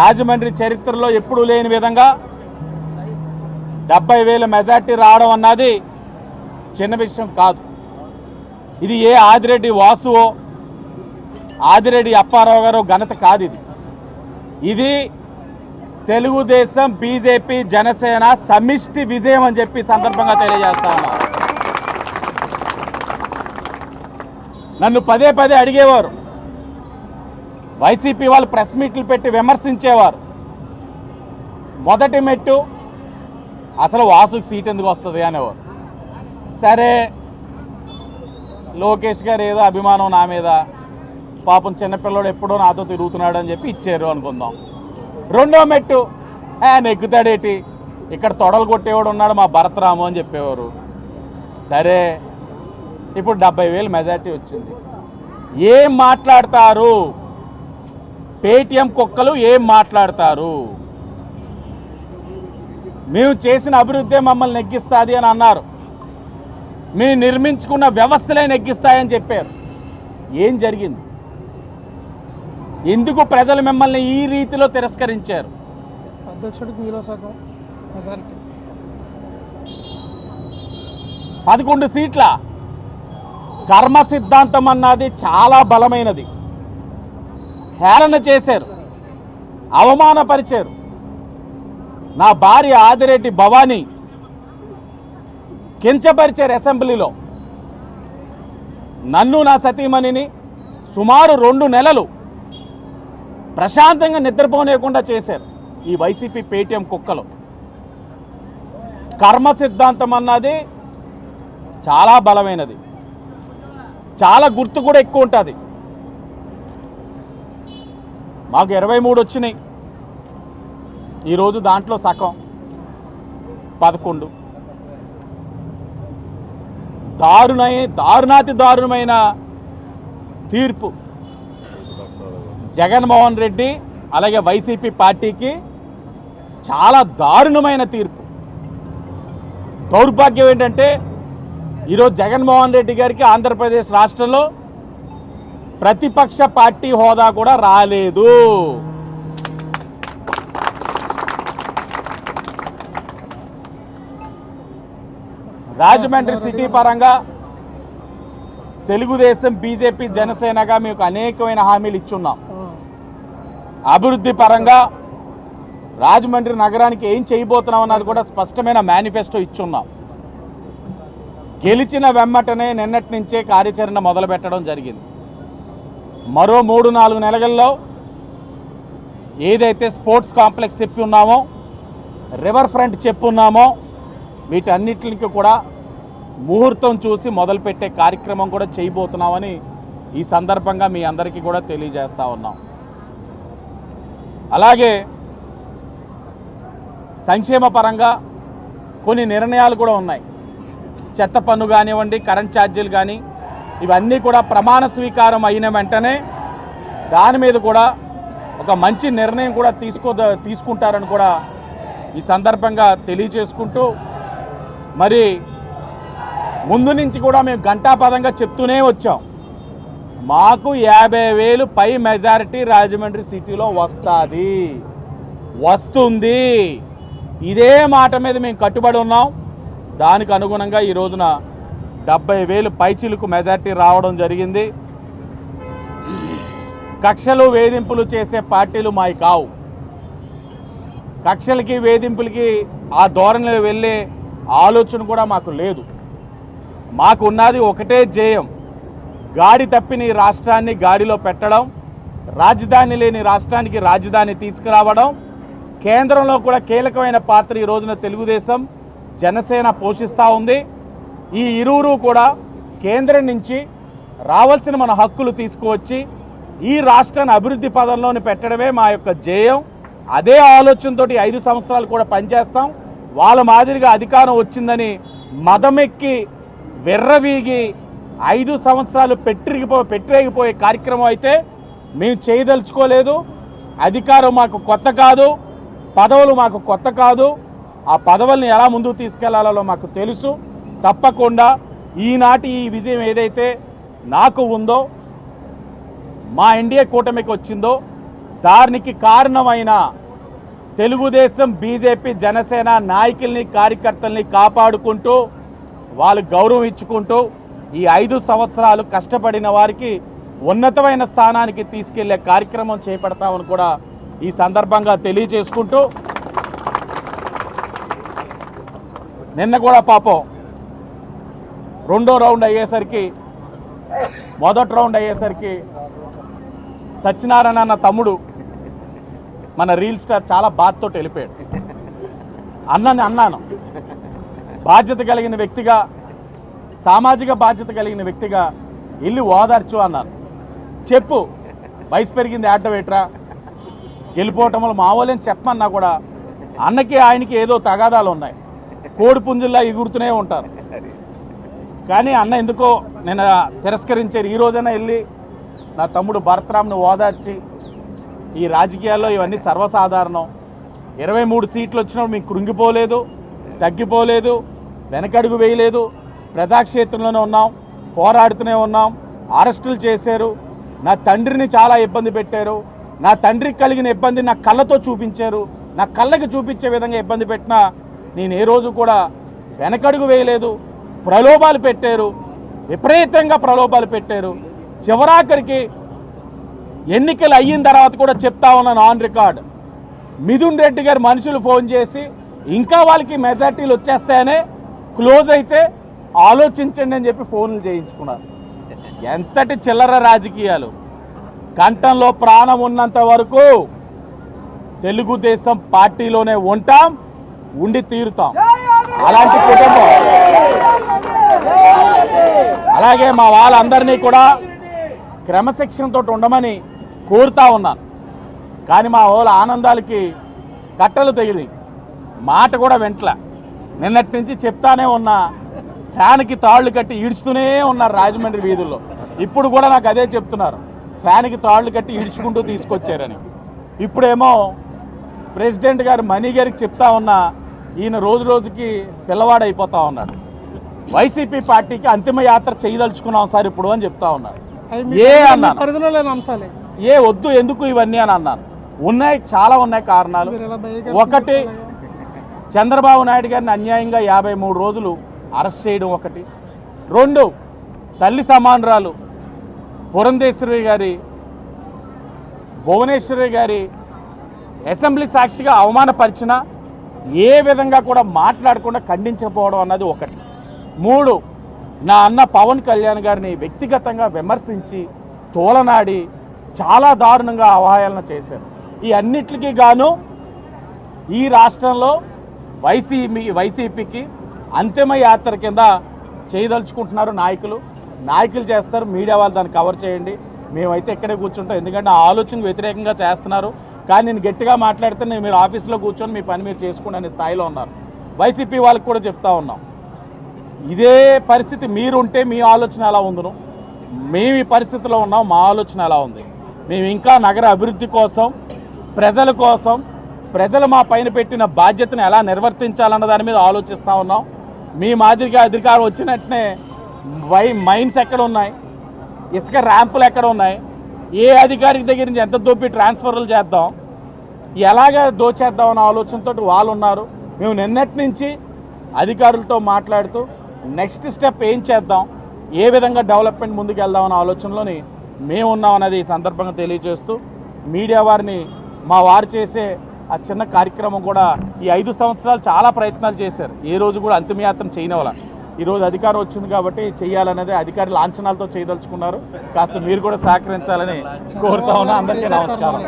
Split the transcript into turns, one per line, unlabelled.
రాజమండ్రి చరిత్రలో ఎప్పుడూ లేని విధంగా డెబ్బై వేల మెజార్టీ రావడం అన్నది చిన్న విషయం కాదు. ఇది ఏ ఆదిరెడ్డి వాసువో ఆదిరెడ్డి అప్పారావు గారో ఘనత కాదు ఇది. ఇది తెలుగుదేశం బీజేపీ జనసేన సమిష్టి విజయం అని చెప్పి సందర్భంగా తెలియజేస్తా నన్ను పదే పదే అడిగేవారు. వైసీపీ వాళ్ళు ప్రెస్ మీట్లు పెట్టి విమర్శించేవారు. మొదటి మెట్టు అసలు వాసుకి సీట్ ఎందుకు వస్తుంది అనేవారు. సరే లోకేష్ గారు ఏదో అభిమానం నా మీద పాపం చిన్నపిల్లడు ఎప్పుడో నాతో తిరుగుతున్నాడు అని చెప్పి ఇచ్చారు అనుకుందాం. రెండో మెట్టు "ఆ, నెగ్గుతాడేటి? ఇక్కడ తొడలు కొట్టేవాడు ఉన్నాడు మా భరతరాము అని చెప్పేవారు. సరే ఇప్పుడు డెబ్బై వేలు మెజార్టీ వచ్చింది. ఏం మాట్లాడతారు? పేటిఎం కుక్కలు ఏం మాట్లాడతారు? మేము చేసిన అభివృద్ధి మమ్మల్ని నెగ్గిస్తుంది అని అన్నారు. మేము నిర్మించుకున్న వ్యవస్థలే నెగ్గిస్తాయని చెప్పారు. ఏం జరిగింది? ఎందుకు ప్రజలు మిమ్మల్ని ఈ రీతిలో తిరస్కరించారు?
అధ్యక్షుడికి మీలో సగం మెజారిటీ.
పదకొండు సీట్ల కర్మ సిద్ధాంతం అన్నది చాలా బలమైనది. హేళన చేశారు అవమానపరిచారు. నా భార్య ఆదిరెడ్డి భవానీ కించపరిచారు అసెంబ్లీలో. నన్ను నా సతీమణిని సుమారు రెండు నెలలు ప్రశాంతంగా నిద్రపోనేయకుండా చేశారు ఈ వైసీపీ పేటీఎం కుక్కలు. కర్మ సిద్ధాంతం అన్నది చాలా బలమైనది. చాలా గుర్తు కూడా ఎక్కువ ఉంటుంది. మాకు ఇరవై మూడు వచ్చినాయి. ఈరోజు దాంట్లో సగం. పదకొండు. దారుణ దారుణాతి దారుణమైన తీర్పు. జగన్మోహన్ రెడ్డి అలాగే వైసీపీ పార్టీకి చాలా దారుణమైన తీర్పు. దౌర్భాగ్యం ఏంటంటే ఈరోజు జగన్మోహన్ రెడ్డి గారికి ఆంధ్రప్రదేశ్ రాష్ట్రంలో ప్రతిపక్ష పార్టీ హోదా కూడా రాలేదు. రాజమండ్రి సిటీ పరంగా తెలుగుదేశం బీజేపీ జనసేనగా మీకు అనేకమైన హామీలు ఇచ్చున్నాం. అభివృద్ధి పరంగా రాజమండ్రి నగరానికి ఏం చేయబోతున్నాం అన్నది కూడా స్పష్టమైన మేనిఫెస్టో ఇచ్చున్నాం. గెలిచిన వెమ్మటనే నిన్నటి నుంచే కార్యాచరణ మొదలుపెట్టడం జరిగింది. మరో మూడు నాలుగు నెలల్లో ఏదైతే స్పోర్ట్స్ కాంప్లెక్స్ చెప్పి ఉన్నామో రివర్ ఫ్రంట్ చెప్పున్నామో వీటన్నిటికి కూడా ముహూర్తం చూసి మొదలుపెట్టే కార్యక్రమం కూడా చేయబోతున్నామని ఈ సందర్భంగా మీ అందరికీ కూడా తెలియజేస్తూ ఉన్నాం. అలాగే సంక్షేమ పరంగా కొన్ని నిర్ణయాలు కూడా ఉన్నాయి. చెత్త పన్ను కానివ్వండి కరెంట్ ఛార్జీలు కానీ ఇవన్నీ కూడా ప్రమాణ స్వీకారం అయిన వెంటనే దాని మీద కూడా ఒక మంచి నిర్ణయం కూడా తీసుకో తీసుకుంటారని కూడా ఈ సందర్భంగా తెలియజేసుకుంటూ మరి ముందు నుంచి కూడా మేము ఘంటాపదంగా చెప్తూనే వచ్చాం. మాకు యాభై వేలు పై మెజారిటీ రాజమండ్రి సిటీలో వస్తుంది. వస్తుంది. ఇదే మాట మీద మేము కట్టుబడి ఉన్నాం. దానికి అనుగుణంగా ఈ రోజున డెబ్బై వేలు పైచిలకు మెజార్టీ రావడం జరిగింది. కక్షలు వేధింపులు చేసే పార్టీలు మావి కావు. కక్షలకి వేధింపులకి ఆ ధోరణిలో వెళ్ళే ఆలోచన కూడా మాకు లేదు. మాకు ఉన్నది ఒకటే జేయం గాడి తప్పిన ఈ రాష్ట్రాన్ని గాడిలో పెట్టడం రాజధాని లేని రాష్ట్రానికి రాజధాని తీసుకురావడం కేంద్రంలో కూడా కీలకమైన పాత్ర ఈ రోజున తెలుగుదేశం జనసేన పోషిస్తూ ఉంది. ఈ ఇరువురు కూడా కేంద్రం నుంచి రావాల్సిన మన హక్కులు తీసుకువచ్చి ఈ రాష్ట్రాన్ని అభివృద్ధి పదంలోని పెట్టడమే మా యొక్క జేయం అదే ఆలోచనతో ఐదు సంవత్సరాలు కూడా పనిచేస్తాం. వాళ్ళ మాదిరిగా అధికారం వచ్చిందని మదమెక్కి వెర్రవీగి ఐదు సంవత్సరాలు పెట్టిరిగిపో పెట్టిరేగిపోయే కార్యక్రమం అయితే మేము చేయదలుచుకోలేదు. అధికారం మాకు కొత్త కాదు. పదవులు మాకు కొత్త కాదు. ఆ పదవుల్ని ఎలా ముందుకు తీసుకెళ్ళాలో మాకు తెలుసు. తప్పకుండా ఈనాటి ఈ విజయం ఏదైతే నాకు ఉందో మా ఎన్డీఏ కూటమికి వచ్చిందో దానికి కారణమైన తెలుగుదేశం బీజేపీ జనసేన నాయకుల్ని కార్యకర్తల్ని కాపాడుకుంటూ వాళ్ళు గౌరవం ఇచ్చుకుంటూ ఈ ఐదు సంవత్సరాలు కష్టపడిన వారికి ఉన్నతమైన స్థానానికి తీసుకెళ్ళే కార్యక్రమం చేపడతామని కూడా ఈ సందర్భంగా తెలియజేసుకుంటూ నిన్న కూడా పాపం రెండో రౌండ్ అయ్యేసరికి మొదటి రౌండ్ అయ్యేసరికి సత్యనారాయణ అన్న తమ్ముడు మన రీల్ స్టార్ చాలా బాధతో వెళ్ళిపోయాడు. అన్నని అన్నాను. బాధ్యత కలిగిన వ్యక్తిగా సామాజిక బాధ్యత కలిగిన వ్యక్తిగా ఇల్లు ఓదార్చు అన్నాను. చెప్పు వయసు పెరిగింది ఆడవేట్రా గెలిపోవటం వల్ల మావోలేని చెప్పమన్నా కూడా అన్నకి ఆయనకి ఏదో తగాదాలు ఉన్నాయి. కోడి పుంజుల్లా ఎగురుతూనే ఉంటారు. కానీ అన్న ఎందుకో నేను తిరస్కరించారు. ఈ రోజైనా వెళ్ళి నా తమ్ముడు భరతరామ్ను ఓదార్చి ఈ రాజకీయాల్లో ఇవన్నీ సర్వసాధారణం. ఇరవై మూడు సీట్లు వచ్చినప్పుడు మీకు కృంగిపోలేదు తగ్గిపోలేదు వెనకడుగు వేయలేదు. ప్రజాక్షేత్రంలోనే ఉన్నాం పోరాడుతూనే ఉన్నాం అరెస్టులు చేశారు. నా తండ్రిని చాలా ఇబ్బంది పెట్టారు. నా తండ్రికి కలిగిన ఇబ్బంది నా కళ్ళతో చూపించారు. నా కళ్ళకి చూపించే విధంగా ఇబ్బంది పెట్టినా నేను ఏ రోజు కూడా వెనకడుగు వేయలేదు. ప్రలోభాలు పెట్టారు. విపరీతంగా ప్రలోభాలు పెట్టారు. చివరాఖరికి ఎన్నికలు అయిన తర్వాత కూడా చెప్తా ఉన్నాను ఆన్ రికార్డ్. మిథున్ రెడ్డి గారు మనుషులు ఫోన్ చేసి ఇంకా వాళ్ళకి మెజార్టీలు వచ్చేస్తాయనే? క్లోజ్ అయితే ఆలోచించండి అని చెప్పి ఫోన్లు చేయించుకున్నారు. ఎంతటి చిల్లర రాజకీయాలు. కంఠంలో ప్రాణం ఉన్నంత వరకు తెలుగుదేశం పార్టీలోనే ఉంటాం ఉండి తీరుతాం. అలాంటి కుటుంబం. అలాగే మా వాళ్ళందరినీ కూడా క్రమశిక్షణతో ఉండమని కోరుతా ఉన్నాను. కానీ మా వాళ్ళ ఆనందాలకి కట్టలు తగిలి మాట కూడా వెంట్ల. నిన్నటి నుంచి చెప్తానే ఉన్నా ఫ్యాన్కి తాళ్ళు కట్టి ఈడ్చుతూనే ఉన్నారు రాజమండ్రి వీధుల్లో. ఇప్పుడు కూడా నాకు అదే చెప్తున్నారు ఫ్యాన్కి తాళ్ళు కట్టి ఈడ్చుకుంటూ తీసుకొచ్చారని. ఇప్పుడేమో ప్రెసిడెంట్ గారు మనీ గారికి చెప్తా ఉన్నా ఈయన రోజు రోజుకి పిల్లవాడైపోతా ఉన్నాడు. వైసీపీ పార్టీకి అంతిమ యాత్ర చేయదలుచుకున్నాం సార్ ఇప్పుడు అని చెప్తా ఉన్నారు. ఏ అన్నాను? ఏ వద్దు ఎందుకు ఇవన్నీ అని అన్నాను. ఉన్నాయి చాలా ఉన్నాయి కారణాలు. ఒకటి చంద్రబాబు నాయుడు గారిని అన్యాయంగా యాభై మూడు రోజులు అరెస్ట్ చేయడం ఒకటి. రెండు తల్లి సమానురాలు పురంధేశ్వరి గారి భువనేశ్వరి గారి అసెంబ్లీ సాక్షిగా అవమానపరిచిన ఏ విధంగా కూడా మాట్లాడకుండా ఖండించకపోవడం అన్నది ఒకటి. మూడు నా అన్న పవన్ కళ్యాణ్ గారిని వ్యక్తిగతంగా విమర్శించి తోలనాడి చాలా దారుణంగా అవహేళన చేశారు. ఈ అన్నిటికీ గాను ఈ రాష్ట్రంలో వైసీపీ వైసీపీకి అంతిమ యాత్ర కింద చేయదలుచుకుంటున్నారు నాయకులు. నాయకులు చేస్తారు మీడియా వాళ్ళు దాన్ని కవర్ చేయండి. మేమైతే ఇక్కడే కూర్చుంటాం ఎందుకంటే ఆ ఆలోచన వ్యతిరేకంగా చేస్తున్నారు. కానీ నేను గట్టిగా మాట్లాడితే నేను మీరు ఆఫీస్లో కూర్చొని మీ పని మీరు చేసుకోండి అనే స్థాయిలో ఉన్నారు. వైసీపీ వాళ్ళకి కూడా చెప్తా ఉన్నాం. ఇదే పరిస్థితి మీరుంటే మీ ఆలోచన ఎలా ఉందను? మేము ఈ పరిస్థితిలో ఉన్నాం మా ఆలోచన ఎలా ఉంది? మేము ఇంకా నగర అభివృద్ధి కోసం ప్రజల కోసం ప్రజలు మా పైన పెట్టిన బాధ్యతను ఎలా నిర్వర్తించాలన్న దాని మీద ఆలోచిస్తూ ఉన్నాం. మీ మాదిరిగా అధికారం వచ్చినట్టునే వై మైన్స్ ఎక్కడ ఉన్నాయి ఇసుక ర్యాంపులు ఎక్కడ ఉన్నాయి ఏ అధికారికి దగ్గర నుంచి ఎంత దోపి ట్రాన్స్ఫర్లు చేద్దాం? ఎలాగ దోచేద్దాం అన్న ఆలోచనతో వాళ్ళు ఉన్నారు మేము నిన్నటి నుంచి అధికారులతో మాట్లాడుతూ నెక్స్ట్ స్టెప్ ఏం చేద్దాం? ఏ విధంగా డెవలప్మెంట్ ముందుకు వెళ్దాం అన్న ఆలోచనలోని మేము ఉన్నాం అనేది ఈ సందర్భంగా తెలియజేస్తూ మీడియా వారిని మా వారు చేసే ఆ చిన్న కార్యక్రమం కూడా ఈ ఐదు సంవత్సరాలు చాలా ప్రయత్నాలు చేశారు. ఏ రోజు కూడా అంతిమయాత్ర చేయని ఈరోజు అధికారం వచ్చింది కాబట్టి చేయాలనేది అధికారి లాంఛనాలతో చేయదలుచుకున్నారు. కాస్త మీరు కూడా సహకరించాలని కోరుతా ఉన్నా. అందరికీ నమస్కారం.